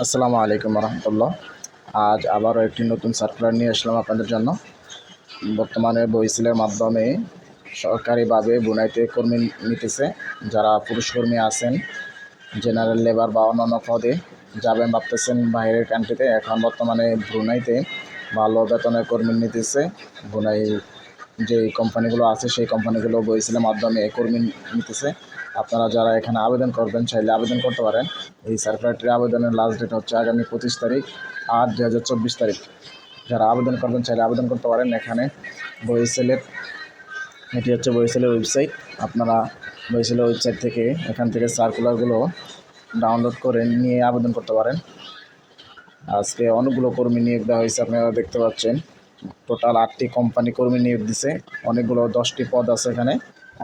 আসসালামু আলাইকুম রহমতুল্লাহ। আজ আবারও একটি নতুন সার্কুলার নিয়ে আসলাম আপনাদের জন্য। বর্তমানে বইসিলের মাধ্যমে সরকারিভাবে বুনাইতে কর্মী নিতেছে। যারা পুরুষ কর্মী আছেন জেনারেল লেবার বা অন্যান্য পদে যাবেন ভাবতেছেন বাইরের কান্ট্রিতে এখন বর্তমানে ব্রুনাইতে ভালো বেতনের কর্মী নিতেছে। বুনাই যে কোম্পানিগুলো আছে, সেই কোম্পানিগুলো বইসিলের মাধ্যমে কর্মী নিতেছে। আপনারা যারা এখানে আবেদন করবেন, চাইলে আবেদন করতে পারেন। এই সার্কুলারটির আবেদনের লাস্ট ডেট হচ্ছে আগামী পঁচিশ তারিখ আট দু হাজার চব্বিশ তারিখ। যারা আবেদন করবেন, চাইলে আবেদন করতে পারেন এখানে। বইসেলের, এটি হচ্ছে বইসেলের ওয়েবসাইট আপনারা বইসেলের ওয়েবসাইট থেকে এখান থেকে সার্কুলারগুলো ডাউনলোড করে নিয়ে আবেদন করতে পারেন। আজকে অনেকগুলো কর্মী নিয়োগ দেওয়া হয়েছে, আপনারা দেখতে পাচ্ছেন। টোটাল আটটি কোম্পানি কর্মী নিয়োগ দিছে। অনেকগুলো দশটি পদ আছে এখানে।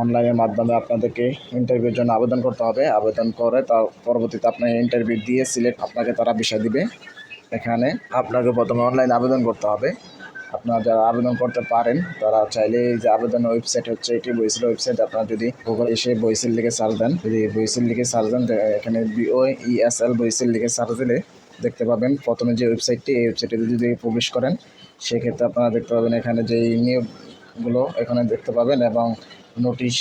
অনলাইনের মাধ্যমে আপনাদেরকে ইন্টারভিউর জন্য আবেদন করতে হবে। আবেদন করে তার পরবর্তীতে আপনার ইন্টারভিউ দিয়ে সিলেক্ট আপনাকে তারা বিষয় দিবে। এখানে আপনাকে প্রথমে অনলাইন আবেদন করতে হবে। আপনারা যারা আবেদন করতে পারেন, তারা চাইলে যে আবেদন ওয়েবসাইট হচ্ছে, এটি বইসিল ওয়েবসাইট আপনারা যদি গুগল এসে বইসিল লিখে সার্চ দেন, যদি বইসিল লিখে সার্চ দেন এখানে বিও ইএসএল বইসিল লিখে সার্চ দিলে দেখতে পাবেন প্রথমে যে ওয়েবসাইটটি এই ওয়েবসাইটে যদি প্রবেশ করেন, সেক্ষেত্রে আপনারা দেখতে পাবেন এখানে যে নিয়োগগুলো এখানে দেখতে পাবেন এবং নোটিশ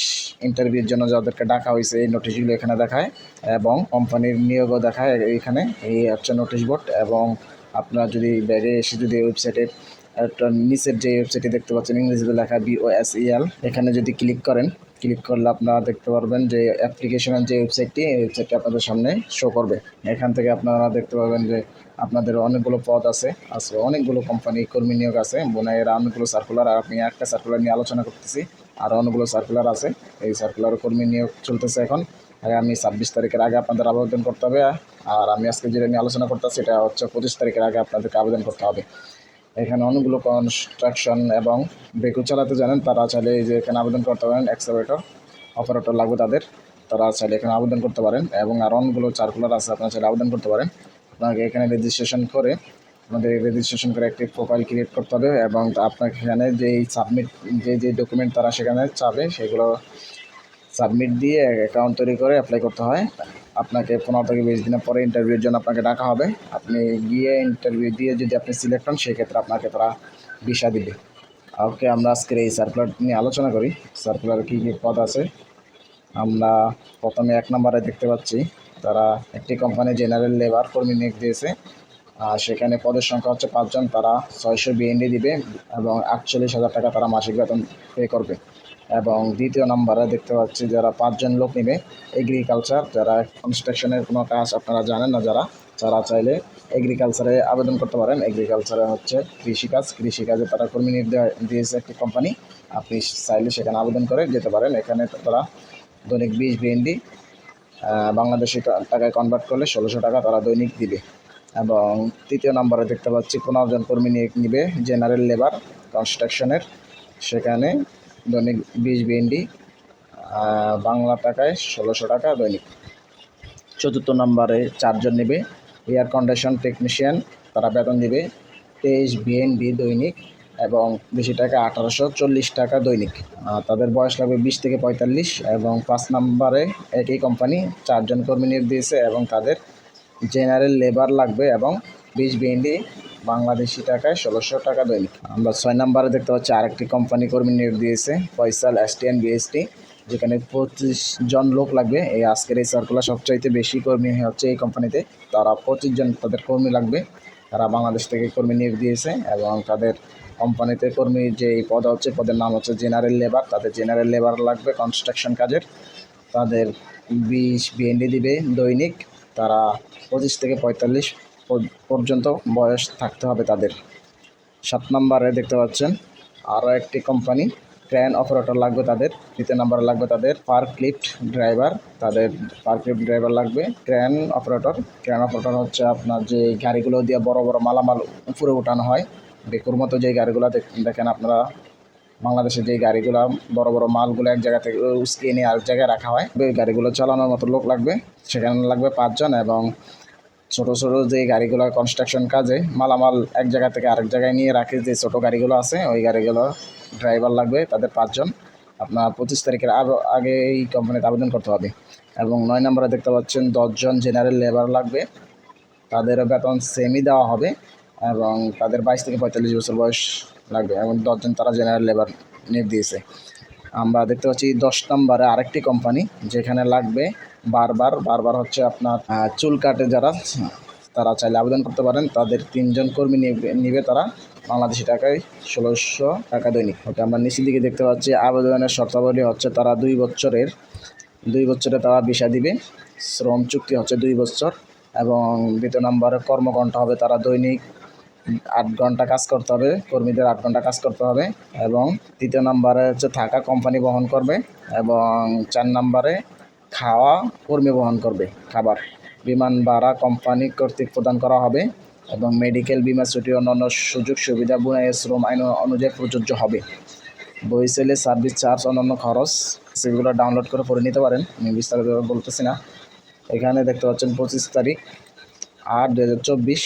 ইন্টারভিউর জন্য যাদেরকে ডাকা হয়েছে, এই নোটিশগুলো এখানে দেখায় এবং কোম্পানির নিয়োগও দেখায় এখানে এই হচ্ছে নোটিশ বোর্ড এবং আপনারা যদি বাইরে এসে যদি ওয়েবসাইটে একটা নিচের যে ওয়েবসাইটে দেখতে পাচ্ছেন, ইংরেজিতে লেখা বিওএসইএল এখানে যদি ক্লিক করেন ক্লিক করলে আপনারা দেখতে পারবেন যে অ্যাপ্লিকেশনের যে ওয়েবসাইটটি এই ওয়েবসাইটটি আপনাদের সামনে শো করবে। এখান থেকে আপনারা দেখতে পাবেন যে আপনাদের অনেকগুলো পদ আছে আছে অনেকগুলো কোম্পানি কর্মী নিয়োগ আছে বোনাইয়ের অনেকগুলো সার্কুলার আর আমি একটা সার্কুলার নিয়ে আলোচনা করতেছি। আর অনেকগুলো সার্কুলার আছে। এই সার্কুলার কর্মী নিয়োগ চলতেছে এখন। আগামী ছাব্বিশ তারিখের আগে আপনাদের আবেদন করতে হবে। আর আমি আজকে যেটা নিয়ে আলোচনা করতেছি এটা হচ্ছে পঁচিশ তারিখের আগে আপনাদেরকে আবেদন করতে হবে। এখানে অনেকগুলো কনস্ট্রাকশন এবং বেকু চালাতে জানেন, তারা চাইলে এই যে এখানে আবেদন করতে পারেন এক্সাভেটর অপারেটর লাগবে তাদের। তারা চাইলে এখানে আবেদন করতে পারেন। এবং আর অনেকগুলো সার্কুলার আছে, আপনারা চাইলে আবেদন করতে পারেন। আপনাকে এখানে রেজিস্ট্রেশন করে আমাদের রেজিস্ট্রেশন করে একটি প্রোফাইল ক্রিয়েট করতে হবে এবং আপনাকে সেখানে যেই সাবমিট যে যে ডকুমেন্ট তারা সেখানে চাবে, সেগুলো সাবমিট দিয়ে অ্যাকাউন্ট তৈরি করে অ্যাপ্লাই করতে হয়। আপনাকে পনেরো থেকে বিশ দিনের পরে ইন্টারভিউর জন্য আপনাকে ডাকা হবে। আপনি গিয়ে ইন্টারভিউ দিয়ে যদি আপনি সিলেক্ট হন, সেক্ষেত্রে আপনাকে তারা ভিসা দিবে। ওকে, আমরা আজকের এই সার্কুলার নিয়ে আলোচনা করি। সার্কুলার কী কী পদ আছে? আমরা প্রথমে এক নম্বরে দেখতে পাচ্ছি, তারা একটি কোম্পানি জেনারেল লেবার কর্মী নিয়োগ দিয়েছে। আর সেখানে পদের সংখ্যা হচ্ছে পাঁচজন, তারা ছয়শো বিএনডি দিবে এবং আটচল্লিশ হাজার টাকা তারা মাসিক বেতন পে করবে। এবং দ্বিতীয় নম্বরে দেখতে পাচ্ছি যারা পাঁচজন লোক নেবে এগ্রিকালচার যারা কনস্ট্রাকশনের কোনো কাজ আপনারা জানেন না যারা যারা চাইলে এগ্রিকালচারে আবেদন করতে পারেন। এগ্রিকালচারে হচ্ছে কৃষিকাজ, কৃষিকাজে তারা কর্মী নিয়োগ দিয়েছে একটি কোম্পানি আপনি চাইলে সেখানে আবেদন করে যেতে পারেন। এখানে তারা দৈনিক বিশ বিএনডি বাংলাদেশি টাকায় কনভার্ট করলে ষোলোশো টাকা তারা দৈনিক দিবে। এবং তৃতীয় নম্বরে দেখতে পাচ্ছি পনেরো জন কর্মী নিয়োগ নিবে জেনারেল লেবার কনস্ট্রাকশনের। সেখানে দৈনিক বিশ বিএনডি বাংলা টাকায় ষোলোশো টাকা দৈনিক। চতুর্থ নম্বরে চারজন নেবে, এয়ার কন্ডিশন টেকনিশিয়ান, তারা বেতন দিবে তেইশ বিএনডি দৈনিক এবং বেশি টাকা আঠারোশো চল্লিশ টাকা দৈনিক। তাদের বয়স লাগবে বিশ থেকে পঁয়তাল্লিশ এবং পাঁচ নম্বরে একই কোম্পানি চারজন কর্মী নিয়োগ দিয়েছে এবং তাদের জেনারেল লেবার লাগবে এবং বিশ বিএনডি বাংলাদেশি টাকায় ষোলোশো টাকা দৈনিক। আমরা ছয় নম্বরে দেখতে পাচ্ছি আরেকটি কোম্পানি কর্মী নিয়োগ দিয়েছে, ফয়সাল এসটিএন বিএসটি যেখানে পঁচিশ জন লোক লাগবে। এই আজকের এই সার্কুলার সবচাইতে বেশি কর্মী হচ্ছে এই কোম্পানিতে তারা পঁচিশ জন তাদের কর্মী লাগবে। তারা বাংলাদেশ থেকে কর্মী নিয়োগ দিয়েছে এবং তাদের কোম্পানিতে কর্মী যে এই পদ হচ্ছে, পদের নাম হচ্ছে জেনারেল লেবার। তাদের জেনারেল লেবার লাগবে কনস্ট্রাকশন কাজের। তাদের বিশ বিএনডি দিবে দৈনিক। তারা পঁচিশ থেকে পঁয়তাল্লিশ পর্যন্ত বয়স থাকতে হবে তাদের। সাত নম্বরে দেখতে পাচ্ছেন, আরও একটি কোম্পানি, ক্র্যান অপারেটর লাগবে তাদের তৃতীয় নম্বরে লাগবে তাদের পার্ক লিফট ড্রাইভার, তাদের পার্ক লিফট ড্রাইভার লাগবে, ক্র্যান অপারেটর। ক্র্যান অপারেটর হচ্ছে আপনার যে গাড়িগুলো দিয়ে বড় বড় মালামাল উপরে উঠানো হয়, বেকুর মতো যে গাড়িগুলো দেখ- দেখেন আপনারা। বাংলাদেশে যে গাড়িগুলো, বড় বড় মালগুলো এক জায়গা থেকে উস্কিয়ে নিয়ে আরেক জায়গায় রাখা হয়, ওই গাড়িগুলো চালানোর মতো লোক লাগবে। সেখানে লাগবে পাঁচজন এবং ছোট ছোট যে গাড়িগুলো কনস্ট্রাকশন কাজে, মালামাল এক জায়গা থেকে আরেক জায়গায় নিয়ে রাখে যে ছোট গাড়িগুলো আছে, ওই গাড়িগুলো ড্রাইভার লাগবে, তাদের পাঁচজন। আপনার পঁচিশ তারিখের আরও আগে এই কোম্পানিতে আবেদন করতে হবে। এবং নয় নম্বরে দেখতে পাচ্ছেন দশজন জেনারেল লেবার লাগবে। তাদেরও বেতন সেমই দেওয়া হবে এবং তাদের বাইশ থেকে পঁয়তাল্লিশ বছর বয়স লাগবে এবং দশজন তারা জেনারেল লেবার নিয়োগ দিয়েছে। আমরা দেখতে পাচ্ছি দশ নম্বরে আরেকটি কোম্পানি যেখানে লাগবে বারবার বারবার হচ্ছে আপনার চুল কাটে যারা, তারা চাইলে আবেদন করতে পারেন। তাদের তিনজন কর্মী নিবে তারা বাংলাদেশি টাকায় ষোলোশো টাকা দৈনিক। ওকে, আমরা নিচের দিকে দেখতে পাচ্ছি আবেদনের শর্তাবলী হচ্ছে তারা দুই বছরের, দুই বছরে তারা ভিসা দিবে, শ্রম চুক্তি হচ্ছে দুই বছর এবং দ্বিতীয় নম্বরে কর্মঘণ্টা হবে তারা দৈনিক আট ঘণ্টা কাজ করতে হবে, কর্মীদের আট ঘণ্টা কাজ করতে হবে এবং তৃতীয় নম্বরে হচ্ছে থাকা কোম্পানি বহন করবে এবং চার নম্বরে খাওয়া কর্মী বহন করবে, খাবার। বিমান ভাড়া কোম্পানি কর্তৃক প্রদান করা হবে এবং মেডিকেল বিমা, ছুটি অন্যান্য সুযোগ সুবিধা, বুনাই শ্রম আইন অনুযায়ী প্রযোজ্য হবে। বই সেলে সার্ভিস চার্জ অন্যান্য খরচ, সেগুলো ডাউনলোড করে পড়ে নিতে পারেন, আমি বিস্তারিত বলতেছি না। এখানে দেখতে পাচ্ছেন পঁচিশ তারিখ আট দু হাজার চব্বিশ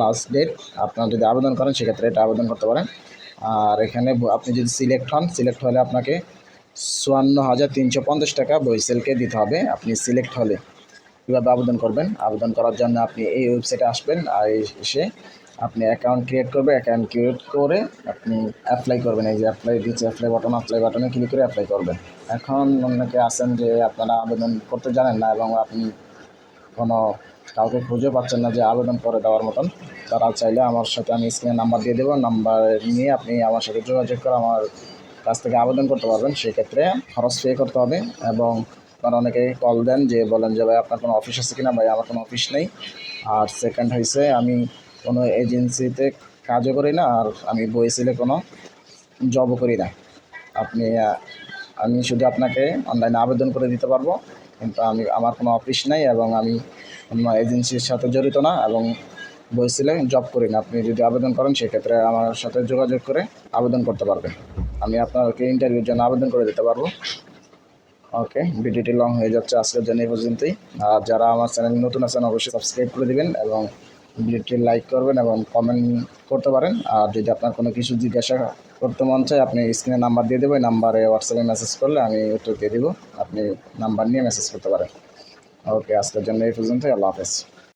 লাস্ট ডেট, আপনারা যদি আবেদন করেন, সেক্ষেত্রে এটা আবেদন করতে পারেন। আর এখানে আপনি যদি সিলেক্ট হন, সিলেক্ট হলে আপনাকে চুয়ান্ন হাজার তিনশো পঞ্চাশ টাকা বইসেলকে দিতে হবে। আপনি সিলেক্ট হলে কীভাবে আবেদন করবেন? আবেদন করার জন্য আপনি এই ওয়েবসাইটে আসবেন, আর এসে আপনি অ্যাকাউন্ট ক্রিয়েট করবে। অ্যাকাউন্ট ক্রিয়েট করে আপনি অ্যাপ্লাই করবেন। এই যে অ্যাপ্লাই দিচ্ছে অ্যাপ্লাই বাটন অ্যাপ্লাই বাটনে ক্লিক করে অ্যাপ্লাই করবেন। এখন অনেকে আছেন যে আপনারা আবেদন করতে জানেন না এবং আপনি কোনো কাউকে খুঁজে পাচ্ছেন না যে আবেদন করে দেওয়ার মতন, তারা চাইলে আমার সাথে আমি স্ক্রিনে নাম্বার দিয়ে দেবো নাম্বার নিয়ে আপনি আমার সাথে যোগাযোগ করে আমার কাছ থেকে আবেদন করতে পারবেন। সেক্ষেত্রে খরচ পে করতে হবে এবং আপনারা অনেকে কল দেন যে বলেন যে, ভাই, আপনার কোনো অফিস আছে কিনা? ভাই, আমার কোনো অফিস নেই। আর সেকেন্ড হয়েছে আমি কোনো এজেন্সিতে কাজও করি না আর আমি বই বইছিলে কোনো জবও করি না। আপনি আমি শুধু আপনাকে অনলাইনে আবেদন করে দিতে পারব। কিন্তু আমি, আমার কোনো অফিস নাই এবং আমি কোনো এজেন্সির সাথে জড়িত না এবং বইছিলে জব করি না। আপনি যদি আবেদন করেন, সেক্ষেত্রে আমার সাথে যোগাযোগ করে আবেদন করতে পারবেন। আমি আপনাকে ইন্টারভিউর জন্য আবেদন করে দিতে পারব। ওকে ভিডিওটি লং হয়ে যাচ্ছে আজকের জন্য এই পর্যন্তই। আর যারা আমার চ্যানেল নতুন আছেন, অবশ্যই সাবস্ক্রাইব করে দেবেন এবং ভিডিওটি লাইক করবেন এবং কমেন্ট করতে পারেন। আর যদি আপনার কোনো কিছু জিজ্ঞাসা করতে মন চায় আপনি স্ক্রিনে নাম্বার দিয়ে দেবো, এই নাম্বারে হোয়াটসঅ্যাপে মেসেজ করলে আমি উত্তর দিয়ে দেবো। আপনি নাম্বার নিয়ে মেসেজ করতে পারেন। ওকে আজকের জন্য এই পর্যন্তই, আল্লাহ হাফেজ।